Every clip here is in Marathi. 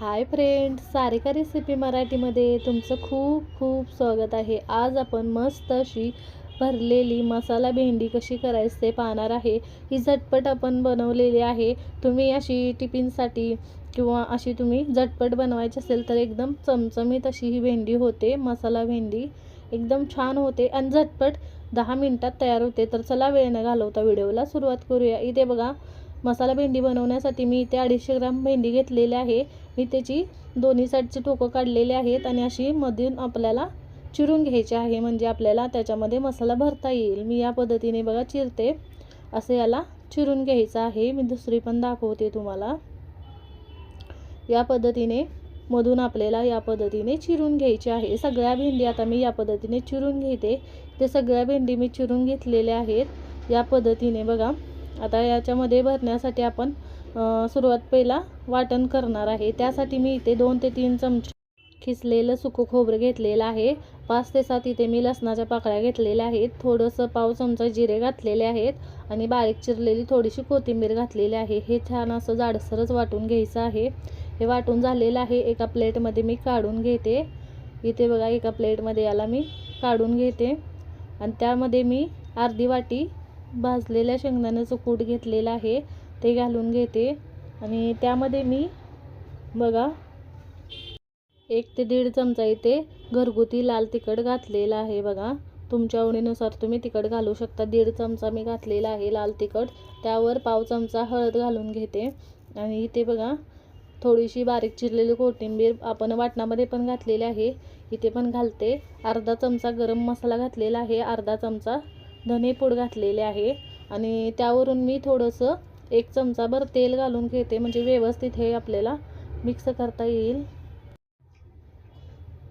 हाय फ्रेंड सारिका रेसिपी मराठीमध्ये तुमचं खूप खूप स्वागत आहे. आज आपण मस्त अशी भरलेली मसाला भेंडी कशी करायची ते पाहणार आहे. ही झटपट आपण बनवलेली आहे. तुम्ही अशी टिफिनसाठी किंवा अशी तुम्ही झटपट बनवायची असेल तर एकदम चमचमीत अशी ही भेंडी होते मसाला भेंडी. एकदम छान होते आणि झटपट दहा मिनटात तयार होते. तर चला वेळ न घालवता व्हिडिओला सुरुवात करूया. इथे बघा मसाला भेंडी बनवण्यासाठी मी इथे अडीचशे ग्राम भेंडी घेतलेली आहे. मी त्याची दोन्ही साईडची टोकं काढलेली आहेत आणि अशी मधून आपल्याला चिरून घ्यायची आहे. म्हणजे आपल्याला त्याच्यामध्ये मसाला भरता येईल. मी या पद्धतीने बघा चिरते. असं याला चिरून घ्यायचं आहे. मी दुसरी पण दाखवते तुम्हाला. या पद्धतीने मधून आपल्याला या पद्धतीने चिरून घ्यायची आहे. सगळ्या भेंडी आता मी या पद्धतीने चिरून घेते. ते सगळ्या भेंडी मी चिरून घेतलेल्या आहेत. या पद्धतीने बघा. आता याच्यामध्ये भरण्यासाठी आपण सुरुवात पहिला वाटण करणार आहे. त्यासाठी मी इथे दोन ते तीन चमचे खिसलेलं सुकं खोबरं घेतलेलं आहे. पाच ते सात इथे मी लसणाच्या पाकळ्या घेतलेल्या आहेत. थोडंसं पाव चमचा जिरे घातलेले आहेत आणि बारीक चिरलेली थोडीशी कोथिंबीर घातलेली आहे. हे छान असं जाडसरच वाटून घ्यायचं आहे. हे वाटून झालेलं आहे. एका प्लेटमध्ये मी काढून घेते. इथे बघा एका प्लेटमध्ये याला मी काढून घेते. आणि त्यामध्ये मी अर्धी वाटी भाजलेल्या शेंगदाण्याचं कूट घेतलेलं आहे. ते घालून घेते. आणि त्यामध्ये मी बघा एक ते दीड चमचा इथे घरगुती लाल तिखट घातलेलं आहे बघा. तुमच्या आवडीनुसार तुम्ही तिखट घालू शकता. दीड चमचा मी घातलेला आहे लाल तिखट. त्यावर पाव चमचा हळद घालून घेते. आणि इथे बघा थोडीशी बारीक चिरलेली कोथिंबीर आपण वाटणामध्ये पण घातलेली आहे. इथे पण घालते. अर्धा चमचा गरम मसाला घातलेला आहे. अर्धा चमचा धनेपूड घातलेले आहे. आणि त्यावरून मी थोडंसं एक चमचाभर तेल घालून घेते म्हणजे व्यवस्थित हे आपल्याला मिक्स करता येईल.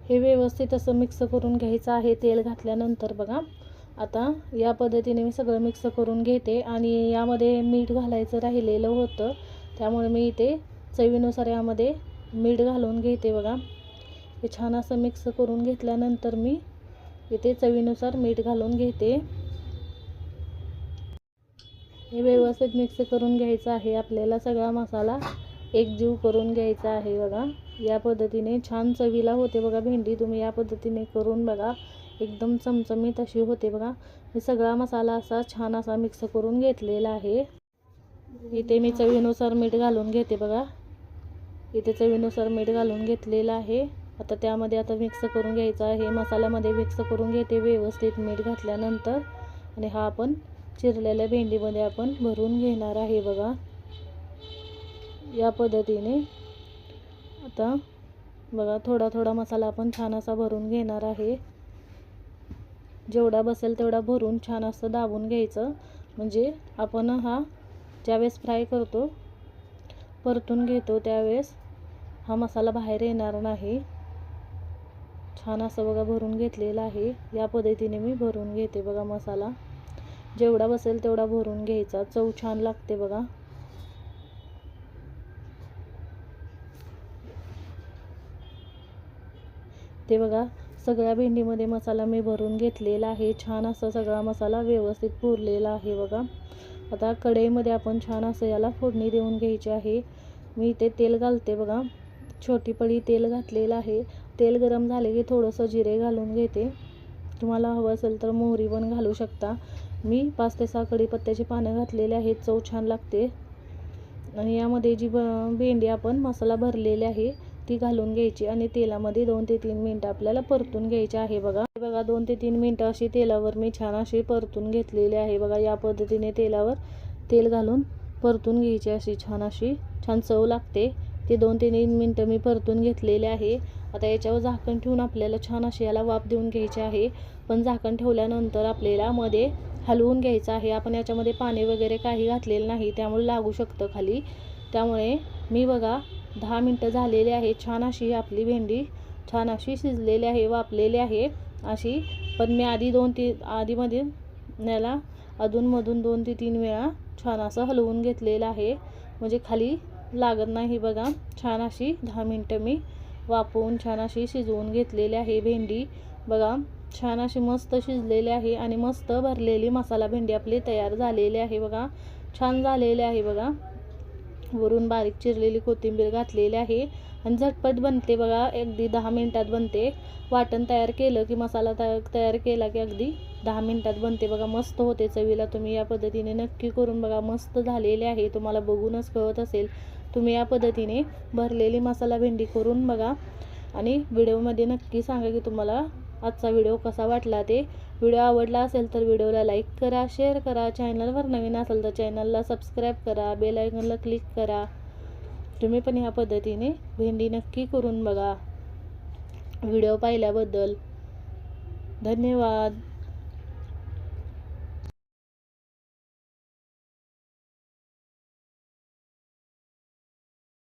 हे व्यवस्थित असं मिक्स करून घ्यायचं आहे तेल घातल्यानंतर बघा. आता या पद्धतीने मी सगळं मिक्स करून घेते आणि यामध्ये मीठ घालायचं राहिलेलं होतं. त्यामुळे मी इथे चवीनुसार यामध्ये मीठ घालून घेते बघा. हे छान असं मिक्स करून घेतल्यानंतर मी इथे चवीनुसार मीठ घालून घेते. हे व्यवस्थित मिक्स करून घ्यायचं आहे. आपल्याला सगळा मसाला एकजीव करून घ्यायचा आहे बघा. या पद्धतीने छान चवीला होते बघा भेंडी. तुम्ही या पद्धतीने करून बघा. एकदम चमचमीत अशी होते बघा. मी सगळा मसाला असा छान असा मिक्स करून घेतलेला आहे. इथे मी चवीनुसार मीठ घालून घेते बघा. इथे चवीनुसार मीठ घालून घेतलेलं आहे. आता त्यामध्ये आता मिक्स करून घ्यायचं आहे. मसाल्यामध्ये मिक्स करून घेते व्यवस्थित मीठ घातल्यानंतर. आणि हा आपण चिरलेल्या भेंडीमध्ये आपण भरून घेणार आहे बघा. या पद्धतीने. आता बघा थोडा थोडा मसाला आपण छान असा भरून घेणार आहे. जेवढा बसेल तेवढा भरून छान असं दाबून घ्यायचं. म्हणजे आपण हा ज्यावेळेस फ्राय करतो परतून घेतो त्यावेळेस हा मसाला बाहेर येणार नाही. छान असं बघा भरून घेतलेला आहे. या पद्धतीने मी भरून घेते बघा मसाला. जेवढा बसेल तेवढा भरून घ्यायचा. चव छान लागते बघा. ते बघा सगळ्या भेंडीमध्ये मसाला मी भरून घेतलेला आहे. छान असा सगळा मसाला व्यवस्थित पुरलेला आहे बघा. आता कढईमध्ये आपण छान असं याला फोडणी देऊन घ्यायची आहे. मी इथे तेल घालते बघा. छोटी पळी तेल घातलेलं आहे. तेल गरम झाले की थोडंसं जिरे घालून घेते. तुम्हाला हवं असेल तर मोहरी पण घालू शकता. मी पाच ते सहा कढीपत्त्याची पानं घातलेले आहेत. चव छान लागते. आणि यामध्ये जी ब भेंडी आपण मसाला भरलेली आहे ती घालून घ्यायची आणि तेलामध्ये दोन ते तीन मिनटं आपल्याला परतून घ्यायची आहे बघा. बघा दोन ते तीन मिनटं अशी तेलावर मी छान अशी परतून घेतलेली आहे बघा. या पद्धतीने तेलावर तेल घालून परतून घ्यायची अशी छान अशी छान चव लागते. ते दोन ते तीन मिनटं मी परतून घेतलेले आहे. आता याच्यावर झाकण ठेवून आपल्याला छान अशी याला वाफ देऊन घ्यायची आहे. पण झाकण ठेवल्यानंतर आपल्याला मध्ये हलवून घ्यायचं आहे. आपण याच्यामध्ये पाणी वगैरे काही घातलेलं नाही त्यामुळे लागू शकतं खाली. त्यामुळे मी बघा दहा मिनटं झालेली आहे. छान अशी आपली भेंडी छान अशी शिजलेली आहे वापलेली आहे अशी. पण मी आधी दोन ती आधीमध्ये याला अधूनमधून दोन ते तीन वेळा छान असं हलवून घेतलेलं आहे. म्हणजे खाली लागत नाही. बघा छान अशी दहा मिनटं मी वापरून छान अशी शिजवून घेतलेली आहे भेंडी. बघा छान अशी मस्त शिजलेली आहे आणि मस्त भरलेली मसाला भेंडी आपली तयार झालेली आहे बघा. छान झालेली आहे बघा. वरून बारीक चिरलेली कोथिंबीर घातलेली आहे आणि झटपट बनते बघा. अगदी दहा मिनटात बनते. वाटण तयार केलं की मसाला तयार केला की अगदी दहा मिनटात बनते बघा. मस्त होते चवीला तुम्ही या पद्धतीने नक्की करून बघा. मस्त झालेले आहे. तुम्हाला बघूनच कळत असेल. तुम्ही या पद्धतीने भरलेली मसाला भेंडी करून बघा. आणि व्हिडिओमध्ये नक्की सांगा की तुम्हाला आजचा व्हिडिओ कसा वाटला ते. व्हिडिओ आवडला असेल तर व्हिडिओला लाईक करा शेअर करा. चॅनलवर नवीन असेल तर चॅनलला सबस्क्राईब करा बेल आयकॉनला क्लिक करा. तुम्ही पण ह्या पद्धतीने भेंडी नक्की करून बघा. व्हिडिओ पाहिल्याबद्दल धन्यवाद.